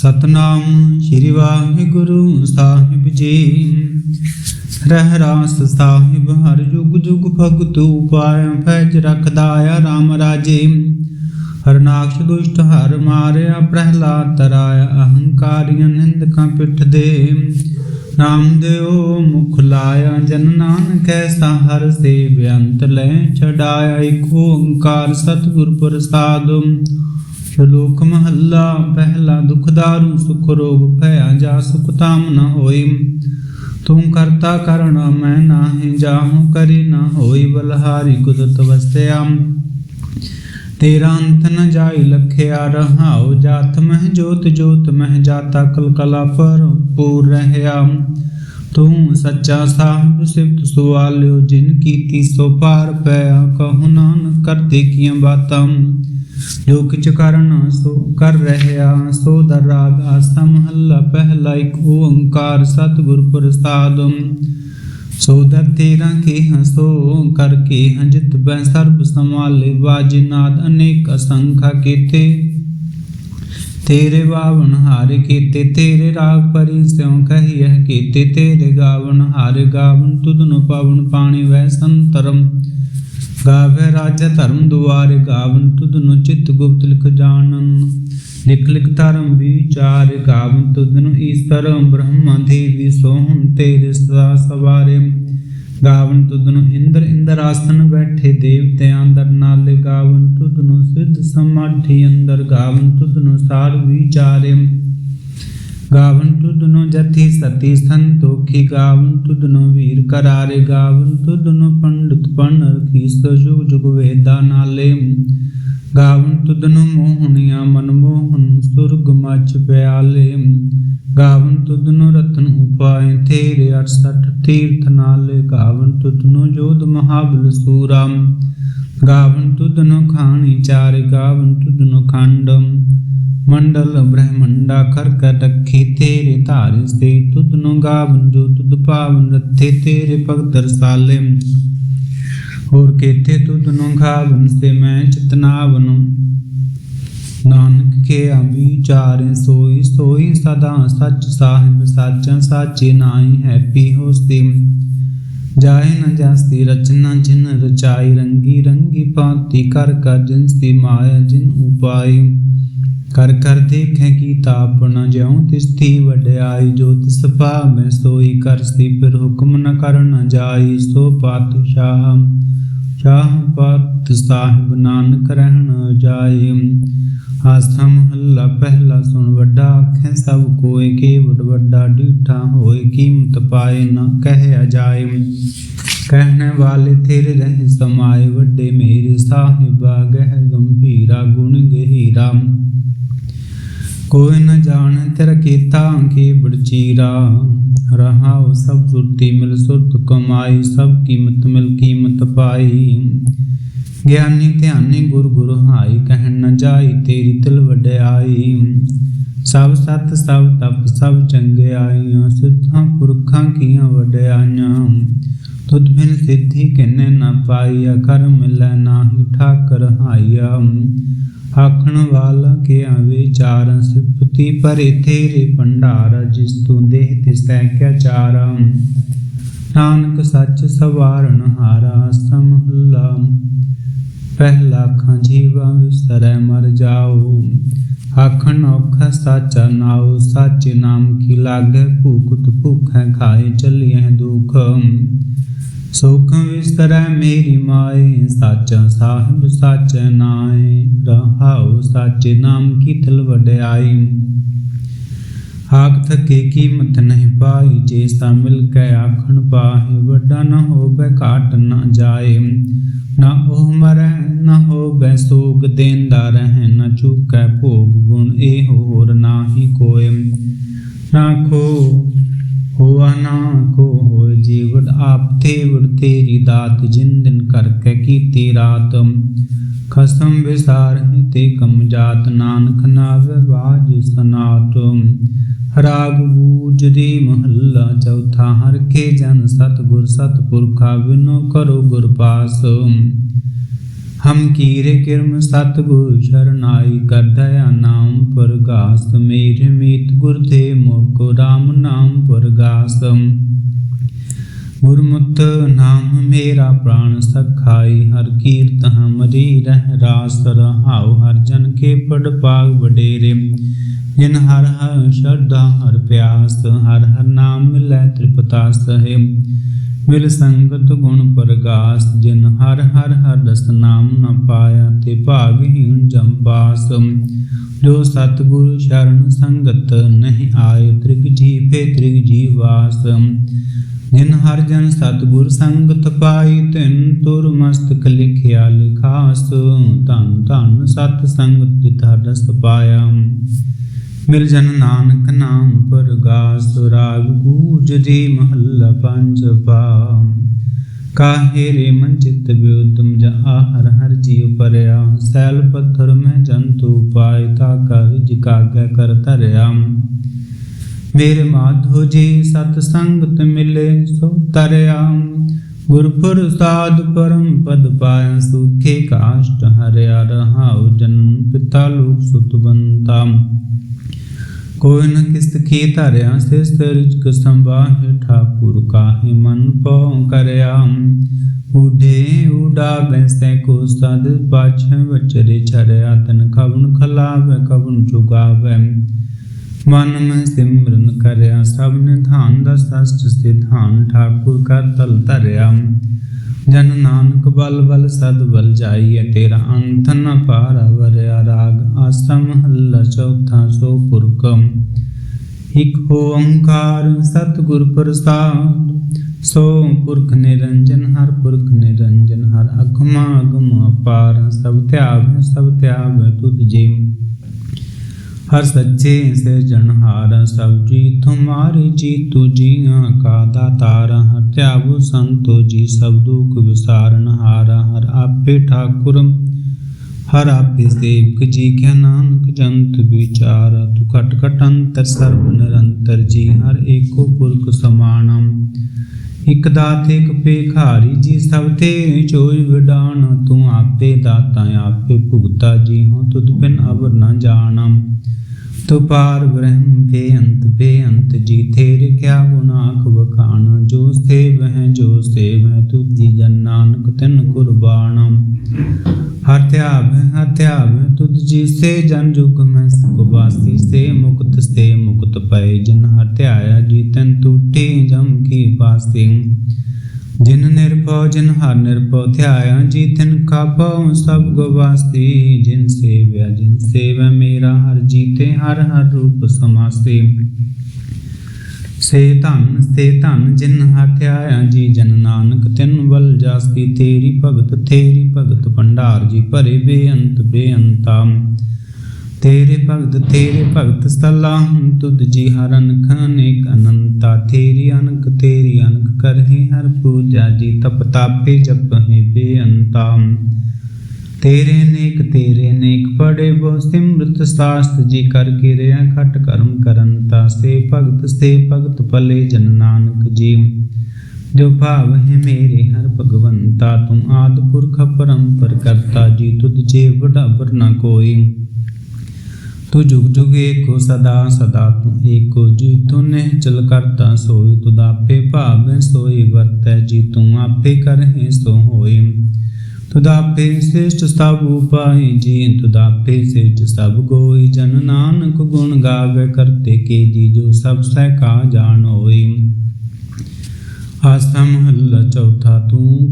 ਸਤਨਾਮ ਸ੍ਰੀ ਵਾਹਿਗੁਰੂ ਸਾਹਿਬ ਜੀ। ਰਹਿ ਰਾਸ ਸਾਹਿਬ, ਹਰ ਜੁਗ ਜੁਗ ਭਗਤ ਉਪਾਇ ਫੈਜ ਰਖਦਾ ਆ RAM ਰਾਜੇ। ਹਰਨਾਕਸ਼ ਦੁਸ਼ਟ ਹਰ ਮਾਰਿਆ, ਪ੍ਰਹਿਲਾਦ ਤਰਾਇਆ, ਅਹੰਕਾਰੀਆਂ ਨਿੰਦਕਾਂ ਪਿੱਠ ਦੇ ਨਾਮ ਦਿਓ ਮੁਖ ਲਾਇਆ, ਜਨ ਨਾਨਕ ਐਸਾ ਹਰ ਸੇ ਬੇਅੰਤ ਲੈ ਛਡਾਇਆ ਏਕ ਓੰਕਾਰ ਸਤਿਗੁਰ ਪ੍ਰਸਾਦਿ। ਸ਼ਲੋਕ ਮਹੱਲਾ ਪਹਿਲਾ ਦੁਖਦਾਰੂ ਸੁਖ ਰੋਗ ਭਇਆ ਜਾ ਸੁਖ ਤਾਮ ਨ ਹੋਈ ਤੂੰ ਕਰਤਾ ਕਰਣ ਮੈਂ ਨਾਹੀ ਜਾਹੂ ਕਰੀ ਨ ਹੋਈ ਬਲਹਾਰੀ ਕੁਦਰਤ ਵਸਿਆ ਤੇਰਾ ਅੰਤ ਨ ਜਾਈ ਲਖਿਆ ਰਹਾਉ ਜਾਤ ਮਹਿ ਜੋਤ ਜੋਤ ਮਹਿ ਜਾਤਾ ਕਲ ਕਲਾ ਪਰ ਪੂਰ ਰਹਿਆ ਤੂੰ ਸੱਚਾ ਸਾਹਿਬ ਸਿਫਤ ਸੁਆਲਿਓ ਜਿਨ ਕੀਤੀ ਸੋ ਪਾਰ ਪਿਆ ਕਹੂ ਨਾਨਕ ਕਰਤੇ ਕੀਆਂ ਬਾਤਾਂ ਜੋ ਕਿਛ ਕਰਨ ਸੋ ਕਰ ਰਹਿਆ, ਸੋ ਦਰ ਰਾਗ ਆਸਾ ਮਹੱਲਾ, ਪਹਿਲਾ ਇੱਕ ਓੰਕਾਰ ਸਤਿਗੁਰ ਪ੍ਰਸਾਦਿ। ਸੋ ਦਰ ਤੇਰਾ ਕੇ ਹਸੋ ਕਰ ਕੇ ਹੰਜਿਤ ਬੈ ਸਰਬ ਸਮਾਲੇ ਬਾਜਨਾਦ ਅਨੇਕ ਅਸੰਖਾ ਕੀਤੇ। ਤੇਰੇ ਬਾਵਨ ਹਾਰ ਕੀਤੇ, ਤੇਰੇ ਰਾਗ ਪਰੀ ਸਿਉ ਕਹੀਐ ਕੀਤੇ, ਤੇਰੇ ਗਾਵਨ ਹਾਰ ਗਾਵਨ ਤੁਧਨੁ ਪਵਨ ਪਾਣੀ ਵੈ ਸੰਤਰਮ। ਗਾਵੇ ਰਾਜ ਧਰਮ ਦੁਆਰੇ ਗਾਵਨ ਤੁਧਨੁ ਚਿਤ ਗੁਪਤ ਲਿਖ ਜਾਣਨ। ਲਿਖ ਲਿਖ ਧਰਮ ਵਿਚਾਰ ਗਾਵਨ ਤੁਧਨੁ ਈਸ਼ਰ ਬ੍ਰਹਮਾ ਦੇਵੀ ਸੋਹਣ ਤੇਰੇ ਸਦਾ ਸਵਾਰੇ। ਗਾਵਨ ਤੁਧਨੁ ਇੰਦਰ ਇੰਦਰ ਆਸਨ ਬੈਠੇ, ਦੇਵਤਿਆਂ ਅੰਦਰ ਨਾਲੇ ਗਾਵਨ ਤੁਧਨੁ ਸਿੱਧ ਸਮਾਧੀ ਅੰਦਰ ਗਾਵਨ ਤੁਧਨੁ ਸਾਰ ਵਿਚਾਰੇ। ਗਾਵਨ ਤੁਧਨੁ ਜਤੀ ਸਤੀ ਸੰਤੋਖੀ ਗਾਵਨ ਤੁਧਨੁ ਵੀਰ ਕਰਾਰੇ ਗਾਵਨ ਤੁਧਨੁ ਪੰਡਿਤ ਪਨ ਰਖੀ ਸਜੁਗ ਜੁਗ ਵੇਦਾ ਨਾਲੇ। ਗਾਵਨ ਤੁਧਨੁ ਮੋਹਣੀਆਂ ਮਨਮੋਹਨ ਸੁਰਗ ਮਚ ਪਿਆਲੇ। ਗਾਵਨ ਤੁਧਨੁ ਰਤਨ ਉਪਾਏ ਤੇਰੇ 68 ਤੀਰਥ ਨਾਲੇ। ਗਾਵਨ ਤੁਧਨੁ ਜੋਧ ਮਹਾਬਲ ਸੂਰਾਮ ਗਾਵਨ ਤੁਧਨੁ ਖਾਣੀ ਚਾਰ ਗਾਵਨ ਤੁਧਨੁ ਖੰਡਮ। ਮੰਡਲ ਬ੍ਰਹਮੰਡਾ ਕਰ ਕਰ ਰੱਖੀ ਤੇਰੇ ਧਾਰੇ ਸੇ ਤੁਧਨੁ ਗਾਵਨ, ਜੋ ਤੁਧ ਪਾਵਨ ਰੱਥੇ ਤੇਰੇ ਭਗਤ ਰਸਾਲੇ। ਹੋਰ ਕੇਤੇ ਤੁਧਨੁ ਗਾਵਨ ਸੇ ਮੈਂ ਚਿਤਨਾਵਨ। ਨਾਨਕ ਕੇ ਵਿਚਾਰੇ ਸੋਈ ਸੋਈ ਸਦਾ ਸੱਚ ਸਾਹਿਬ, ਸਾਚਾ ਸਾਚੇ ਨਾਹੀ ਹੈਪੀ ਹੋਸਤੀ। ਜਾਏ ਨ ਜਾਸਤੀ ਰਚਨਾ ਜਿਨ ਰਚਾਈ, ਰੰਗੀ ਰੰਗੀ ਪਾਤੀ ਕਰ ਕਰ ਜਿਨਸੀ ਮਾਇਆ ਜਿਨ ਉਪਾਈ ਕਰ ਕਰ ਦੇਖੈ ਕੀਤਾ ਆਪਣਾ ਜਿਉ ਤਿਸਥੀ ਵਡਿਆਈ ਜੋ ਤਿਸ ਮੈਂ ਸੋਈ ਕਰਸੀ ਫਿਰ ਹੁਕਮ ਨ ਕਰ ਨ ਜਾਈ, ਸੋ ਪਾਤਸ਼ਾਹ ਸ਼ਾਹ। ਪਤ ਸਾਹਿਬ ਨਾਨਕ ਰਹਿਣ ਜਾਏ ਆਸਾ ਮਹੱਲਾ ਪਹਿਲਾ ਸੁਣ ਵੱਡਾ ਆਖੈ, ਸਭ ਕੋਏ ਕੇਵਡ ਵੱਡਾ ਡੀਠਾ ਹੋਏ ਕੀਮਤ ਪਾਏ ਨਾ ਕਹਿਆ ਜਾਏ ਕਹਿਣ ਵਾਲੇ ਥਿਰ ਰਹਿ ਸਮਾਏ ਵੱਡੇ ਮੇਰੇ, ਸਾਹਿਬਾ ਗਹਿ ਗੰਭੀਰਾ ਗੁਣ ਗਹੀਰਾ। ਕੋਈ ਨ ਜਾਣ ਤੇਰਾ ਕੀਤਾ ਕੀ ਬੜਚੀਰਾ ਰਹਾਉ ਸਭ ਸੁਰਤੀ ਮਿਲ ਸੁਰਤ ਕਮਾਈ, ਸਭ ਕੀਮਤ ਮਿਲ ਕੀਮਤ ਪਾਈ। ਗਿਆਨੀ ਧਿਆਨੀ ਗੁਰ ਗੁਰ ਹਾਈ, ਕਹਿਣ ਨ ਜਾਈ ਤੇਰੀ ਤਿਲ ਵਡਿਆਈ। ਸਭ ਸਤ, ਸਭ ਤਪ, ਸਭ ਚੰਗਿਆਈਆਂ ਸਿੱਧਾਂ ਪੁਰਖਾਂ ਕੀਆਂ ਵਡਿਆਈਆਂ। ਤੁਧ ਬਿਨ ਸਿੱਧੀ ਕਿਨੇ ਨ ਪਾਈਆ ਕਰ ਮਿਲੈ ਨਾਹੀ ਠਾਕਰ ਹਾਈਆ। ਆਖਣ ਵਾਲਾ ਕੇ ਵਿਚਾਰ ਸਿਫਤੀ, ਪਰੇ ਤੇਰੇ ਭੰਡਾਰ ਜਿਸ ਤੂੰ ਦੇਹ ਤਿਸੈ ਕਿਆ ਚਾਰਾ ਨਾਨਕ ਸੱਚ ਸਵਾਰਨ ਹਾਰਾ ਸਮਹੱਲਾ ਪਹਿਲਾ ਅੱਖਾਂ ਜੀਵਾ ਵਿਸਰੈ, ਮਰ ਜਾਓ। ਆਖਣ ਔਖਾ ਸਾਚਾ ਨਾਉ, ਸਾਚੇ ਨਾਮ ਕੀ ਲਾਗੇ? ਭੂਖਤ ਭੁਖੈ ਖਾਏ, ਚੱਲਿਐ ਦੁਖ। ਸੁਖ ਵਿਸਰੈ ਮੇਰੀ ਮਾਏ, ਸਾਚਾ ਸਾਹਿਬ ਸਾਚੈ ਨਾਏ, ਰਹਾਉ ਸਾਚੇ ਨਾਮ ਕੀ ਤਿਲ ਵਡਿਆਈ ਆਖ ਥਕੇ ਕੀਮਤ ਨਹੀਂ ਪਾਈ, ਜੇ ਸਾ ਮਿਲ ਕੇ ਆਖਣ ਪਾਹੇ, ਵੱਡਾ ਨਾ ਹੋਵੇ ਘਾਟ ਨਾ ਜਾਏ। ਨਾ ਉਹ ਮਰੈ, ਨਾ ਹੋਵੇ ਸੋਗ, ਦੇਂਦਾ ਰਹਿ, ਨਾ ਚੁਕੈ ਭੋਗ ਗੁਣ, ਇਹ ਹੋਰ ਨਾਹੀ ਕੋਇ ਨਾ ਖੋ ਹੋਆ ਨਾ ਕੋ ਹੋਇ ਜੀਵਨ ਆਪ ਤੇ ਵਰ ਤੇਰੀ ਦਾਤ, ਜਿਨ ਦਿਨ ਕਰਕੇ ਕੀਤੀ ਰਾਤ। ਖਸਮ ਵਿਸਾਰ ਤੇ ਕਮ ਜਾਤ, ਨਾਨਕ ਨਾਵੇ ਬਾਜ ਸਨਾਤ। ਰਾਗ ਬੂਜਦੀ ਮਹੱਲਾ ਚੌਥਾ, ਹਰ ਕੇ ਜਨ ਸਤਿ ਗੁਰ ਸਤ ਪੁਰਖਾ ਬਿਨੋ ਕਰੋ ਗੁਰ ਪਾਸ। ਹਮ ਕੀਰੇ ਕਿਰਮ ਸਤਗੁਰ ਸ਼ਰਨਾਈ ਕਰ ਨਾਮ ਪਰਗਾਸ, ਮੇਰੇ ਮੀਤ ਗੁਰ ਤੇ ਮੋਕੋ RAM ਨਾਮ ਪਰਗਾਸ। ਗੁਰਮੁਤ ਨਾਮ ਮੇਰਾ ਪ੍ਰਾਣ ਸਖਾਈ, ਹਰ ਕੀਰਤ ਹਮਰੀ ਰਹਿ ਰਾਸ, ਰਹਾਉ ਹਰ ਜਨ ਕੇ ਪੜ ਪਾਗ ਵਡੇਰੇ। ਜਿਨ ਹਰ ਹਰ ਸ਼ਰਧਾ, ਹਰ ਪਿਆਸ, ਹਰ ਹਰ ਨਾਮ ਮਿਲੈ ਤ੍ਰਿਪਤਾ ਸਹਿ। ਮਿਲ ਸੰਗਤ ਗੁਣ ਪ੍ਰਗਾਸ, ਜਿਨ ਹਰ ਹਰ ਹਰ ਰਸ ਨਾਮ ਨ ਪਾਇਆ, ਤੇ ਭਾਗਹੀਣ ਜਮ ਪਾਸ ਜੋ ਸਤਿਗੁਰ ਸ਼ਰਨ ਸੰਗਤ ਨਹੀਂ ਆਏ, ਤ੍ਰਿਗ ਜੀ ਫੇ ਤ੍ਰਿਗ ਜੀ ਵਾਸ। ਜਿਨ ਹਰ ਜਨ ਸਤਿਗੁਰ ਸੰਗਤ ਪਾਈ, ਤਿਨ ਤੁਰ ਮਸਤਕ ਲਿਖਿਆ ਲਿਖਾਸ। ਧੰਨ ਧੰਨ ਸਤ ਸੰਗਤ ਜਿਤ ਹਰ ਰਸ ਪਾਇਆ। ਮਿਲ ਨਾਨਕ ਨਾਮ ਪਰਗਾਸ ਰਾਗ ਗੂਜ ਮਹੱਲਾ ਪੰਜ ਕਾਹੇ ਰੇ ਮਨ ਚਿਤ ਬਿਉਤਮ ਜਾ ਹਰ ਹਰ ਜੀਵ ਪਰਿਆ। ਸੈਲ ਪੱਥਰ ਮੈਂ ਜੰਤੂ ਪਾਇ ਤਾ ਕਰ ਜਿਕਾਗੈ ਕਰ ਧਰਿਆ। ਮੇਰੇ ਮਾਧੋ ਜੀ ਸਤ ਸੰਗਤ ਮਿਲੇ ਸੋ ਤਰਿਆ ਗੁਰ ਪ੍ਰਸਾਦ ਪਰਮ ਪਦ ਪਾਇਆ ਸੁਖੇ ਕਾਸ਼ਟ ਹਰਿਆ ਰਹਾਉ ਜਨਮ ਪਿਤਾ ਲੋਕ ਸੁਤ ਕੋਈ ਨ ਕਿਸਤ ਕੀ ਧਰਿਆ ਸੇ ਸਰਿਜਕ ਸੰਭਾਹੇ ਠਾਕੁਰ ਕਾਹੇ ਮਨ ਪਉ ਕਰਿਆ ਉਡੇ ਉਡਾ ਬੈਸੈ ਕੋ ਸਦ ਪਾਛ ਵਚਰੇ ਛਰਿਆ ਤਨ ਕਵਨ ਖਲਾਵੇ ਕਵਨ ਚੁਗਾਵੇ ਮਨ ਮੈਂ ਸਿਮਰਨ ਕਰਿਆ, ਸਭ ਨਿਧਾਨ ਦਾ ਸਸਤ ਸਿਧਾਨ ਠਾਕੁਰ ਕਾ ਤਲ ਧਰਿਆ। ਜਨ ਨਾਨਕ ਬਲ ਬਲ ਸਦ ਬਲ ਜਾਈਏ ਤੇਰਾ ਅੰਤ ਨ ਪਾਰ ਵਰਿਆ ਰਾਗ। ਆਸਮ ਹੱਲਾ ਚੌਥਾ ਸੋ ਪੁਰਖਮ ਇਕ ਓੰਕਾਰ ਸਤਿਗੁਰ ਪ੍ਰਸਾਦ। ਸੋ ਪੁਰਖ ਨਿਰੰਜਨ, ਹਰ ਪੁਰਖ ਨਿਰੰਜਨ, ਹਰ ਅਗਮਾ ਅਗਮ ਅਪਾਰ ਸਭ ਧਿਆਵ ਸਭ ਧਿਆਵ ਤੁਧ ਜੀ ਹਰ ਸੱਚੇ ਸੇ ਜਨਹਾਰ ਸਭ ਜੀ ਤੁਮਾਰੇ ਜੀ ਤੂ ਕਾ ਦਾਤਾਰ, ਹਰ ਧਿਆਵ ਸੰਤੋ ਜੀ, ਸਭ ਦੁਖ ਵਿਸਾਰਨ ਹਾਰ, ਹਰ ਆਪੇ ਠਾਕੁਰ, ਹਰ ਆਪੇ ਸੇਵਕ ਜੀ ਕੈ ਨਾਨਕ ਜੰਤ ਵਿਚਾਰ, ਤੂ ਘਟ ਘਟ ਅੰਤਰ, ਸਰਬ ਨਿਰੰਤਰ ਜੀ, ਹਰ ਏਕੋ ਪੁਰਖ ਸਮਾਨਮ ਇਕ ਦਾਤੇ, ਇਕ ਭੇਖਾਰੀ ਜੀ, ਸਭ ਤੇ ਚੋਈ ਵਿਡਾਨ ਤੂੰ ਆਪੇ ਦਾਤਾ, ਆਪੇ ਭੁਗਤਾ ਜੀ ਹੋ ਤੁਧ ਬਿਨ ਅਵਰ ਨਾ ਜਾਣਮ ਤੂ ਪਾਰ ਬ੍ਰਹਮ ਬੇਅੰਤ ਬੇਅੰਤ ਜੀ ਤੇਰੇ ਕਿਆ ਗੁਨਾਖ ਵਖਾਣ ਜੋ ਸੇਵ ਹੈ ਜੋ ਸੇਵ ਹੈ ਤੁਧੀ ਜਨ ਨਾਨਕ ਤਿਨ ਕੁਰਬਾਨਮ ਹਰ ਧਿਆਵ ਹੈ ਹਰ ਧਿਆਵ ਹੈ ਤੁਧ ਜੀ ਸੇ ਜਨ ਜੁਗ ਮੈਂ ਸੁਖ ਵਾਸੀ ਸੇ ਮੁਕਤ ਸੇ ਮੁਕਤ ਪਏ ਜਿਨ ਹਰ ਧਿਆਇਆ ਜੀ ਜਿਨ ਨਿਰਭਉ, ਜਿਨ ਹਰ ਨਿਰਭਉ, ਧਿਆਇਆ ਜੀ ਤਿਨ ਕਾ ਪਉ ਸਭ ਗਵਾਸੀ ਜਿਨ ਸੇਵਿਆ, ਜਿਨ ਸੇਵੈ ਮੇਰਾ ਹਰ ਜੀਤੇ, ਹਰ ਹਰ ਰੂਪ ਸਮਾਸੇ ਸੇ ਧਨ ਸੇ ਧਨ, ਜਿਨ ਹਰ ਧਿਆਇਆ ਜੀ, ਜਨ ਨਾਨਕ, ਤਿਨ ਬਲ ਜਾਸੀ ਤੇਰੀ ਭਗਤ ਤੇਰੀ ਭਗਤ ਭੰਡਾਰ ਜੀ, ਭਰੇ ਬੇਅੰਤ ਬੇਅੰਤਾ। ਤੇਰੇ ਭਗਤ ਤੇਰੇ ਭਗਤ ਸਲਾਹ ਤੁਧ ਜੀ ਹਰ ਅਨਖ ਅਨੇਕ ਅਨੰਤਾ। ਤੇਰੀ ਅਨਕ ਤੇਰੀ ਅਨਕ ਕਰਹੇ ਹਰ ਪੂਜਾ ਜੀ, ਤਪ ਤਾਪੇ ਜਪਹਿ ਬੇਅੰਤਾ। ਤੇਰੇ ਨੇਕ ਤੇਰੇ ਨੇਕ ਪੜੇ ਬੋ, ਸਿਮਰਤ ਸਾਸਤ ਜੀ ਕਰ ਕਿਰਿਆ ਖਟ ਕਰਮ ਕਰਨ ਤਾ ਸੇ ਭਗਤ ਸੇ ਭਗਤ ਭਲੇ ਜਨ ਨਾਨਕ ਜੀ। ਜੋ ਭਾਵ ਹੈ ਮੇਰੇ ਹਰ ਭਗਵੰਤਾ ਤੂੰ ਆਦ ਪੁਰਖ ਪਰੰਪਰ ਕਰਤਾ ਜੀ, ਤੁਧ ਜੇ ਵਡਾਵਰ ਨ ਕੋਈ। ਤੂ ਜੁਗ ਜੁਗ ਏਕੋ ਸਦਾ ਸਦਾ ਤੂੰ ਏਕੋ। ਜੀ ਤੂੰ ਨੇ ਚਲ ਕਰਤਾ ਸੋਈ ਤੁਧ ਆਪੇ ਭਾਵੈ ਸੋਈ ਵਰਤੈ। ਜੀ ਤੂੰ ਆਪੇ ਕਰਹਿ, ਸੋ ਹੋਈ ਤੁਧ ਆਪੇ ਸ੍ਰੇਸ਼ਟ ਸਭ ਉਪਾਈ ਜੀ ਤੁਧ ਆਪੇ ਸ੍ਰੇਸ਼ਟ ਸਭ ਗੋਈ ਜਨ ਨਾਨਕ ਗੁਣ ਗਾਵੇ, ਕਰਤੇ ਕੇ ਜੀ ਜੋ ਸਭ ਸਹਿ ਕਾ ਜਾਣ ਹੋਈ ਆਸਮ ਹੱਲਾ ਚੌਥਾ, ਤੂੰ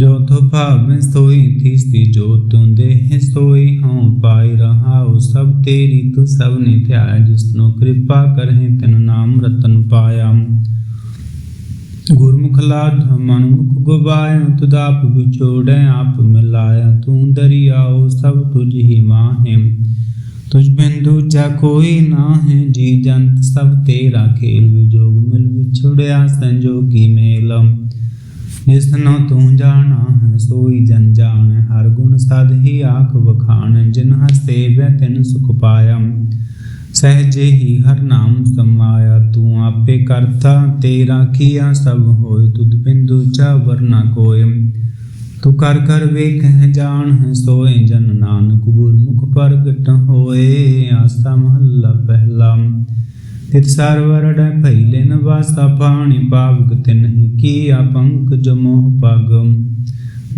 ਕਰਤਾ ਜੋ ਤੋ ਭਾਵੇਂ ਸੋਈ ਥੀਸਤੀ ਜੋ ਦੇਹ ਸੋਈ ਹਉ ਪਾਈ ਰਹਾਉ ਸਭ ਤੇਰੀ, ਤੂੰ ਸਭ ਨੇ ਧਿਆਇਆ ਜਿਸਨੂੰ ਕਿਰਪਾ ਕਰਹਿ, ਤੈਨੂੰ ਨਾਮ ਰਤਨ ਪਾਇਆ। ਗੁਰਮੁਖ ਲਾਧ ਮਨੁਖ ਗਵਾਇਆ ਤੁਧ ਵਿਛੋੜੈ, ਆਪ ਮਿਲਾਇਆ। ਤੂੰ ਦਰਿਆਓ ਸਭ ਤੁਝ ਹੀ ਮਾਹੇ। ਤੁਝ ਬਿਨ ਦੂਜਾ ਕੋਈ ਨਾ ਹੈ ਜੀ ਜੰਤ ਸਭ ਤੇਰਾ ਖੇਲ। ਵਿਜੋਗ ਮਿਲ ਵਿਛੜਿਆ, ਸੰਜੋਗੀ ਮੇਲਮ ਜਿਸਨੋ ਤੂੰ ਜਾਣਾ ਹੈ ਸੋਈ ਜਨ ਜਾਣ, ਹਰ ਗੁਣ ਸਦ ਹੀ ਆਖ ਵਖਾਣ, ਜਿਨ ਹਰ ਤਿਨ ਸੁਖ ਪਾਇਆ। ਸਹਜੇ ਹੀ ਹਰ ਨਾਮ ਸਮਾਇਆ, ਤੂੰ ਆਪੇ ਕਰਤਾ, ਤੇਰਾ ਕੀਆ ਸਭ ਹੋਇ, ਤੁਧ ਬਿੰਦੂ ਚਾ ਵਰਨਾ ਕੋਇ। ਤੂੰ ਕਰ ਕਰ ਵੇਖਹਿ ਜਾਣ ਸੋਏ ਜਨ ਨਾਨਕ ਗੁਰਮੁਖ ਪ੍ਰਗਟ ਹੋਏ, ਆਸਾ ਮਹੱਲਾ ਪਹਿਲਾ। ਤਿਤ ਸਰਵਰ ਡ ਫੈਲੇ ਪਾਣੀ ਪਾਵਕ ਤੇ ਕੀਆ ਪੰਕਜ ਮੋਹ ਪਗ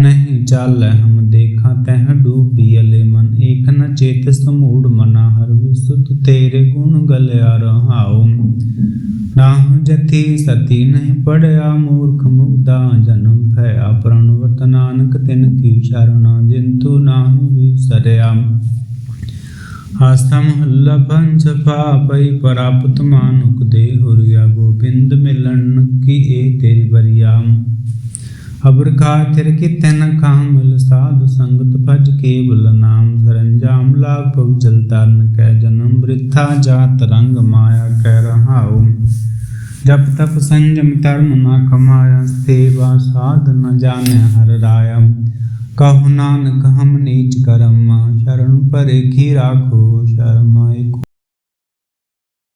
ਨਹੀਂ ਚਾਲੈ ਹਮ ਦੇਖਾਂ ਤਹਿ ਡੂਬੀ ਅਲੇ ਮਨ, ਏਕ ਨ ਚੇਤ ਸਮੂੜ ਮਨਾ ਹਰ ਵਿਸੁਤ ਤੇਰੇ ਗੁਣ ਗਲਿਆ ਰਹਾਉ। ਨਾਮ ਜਤੀ ਸਤੀ ਨਹੀਂ ਪੜਿਆ ਮੂਰਖ ਮੁਗਦਾ ਜਨਮ ਭਇਆ ਪ੍ਰਣਵਤ ਨਾਨਕ ਤਿਨ ਕੀ ਸ਼ਰਣਾ ਜਿੰਤੂ ਨਾਹੀ ਵਿਸਰਿਆ ਆਸਾ ਮਹੱਲਾ ਪੰਜ ਪਾਪਈ ਪ੍ਰਾਪਤ ਮਾਨੁਕ ਦੇ ਹੁਰਿਆ ਗੋਬਿੰਦ ਮਿਲਣ ਕੀ ਇਹ ਤੇਰੀ ਬਰੀਆ ਅਬਰ ਖਾਤਰ ਕੀ ਤਨ ਕਾਮ ਮਿਲ ਸਾਧ ਸੰਗਤ ਭਜ ਕੇਵਲ ਨਾਮ ਸਰੰਜਾਮ ਲਾਭ ਪਵ ਜਲ ਤਰਨ ਕੈ ਜਨਮ ਬ੍ਰਿਥਾ ਜਾਤ ਰੰਗ ਮਾਇਆ ਕਹਿ ਰਹਾਉ। ਜਪ ਤਪ ਸੰਜਮ ਧਰਮ ਨਾ ਕਮਾਇਆ, ਸੇਵਾ ਸਾਧ ਨ ਜਾਣੈ ਹਰ ਰਾਇਆ। ਕਹु ਨਾਨਕ ਹਮ ਨੀਚ ਕਰਮ ਸ਼ਰਨ ਪਰੇ ਕੀ ਰਾਖੋ ਸ਼ਰਮਾਇ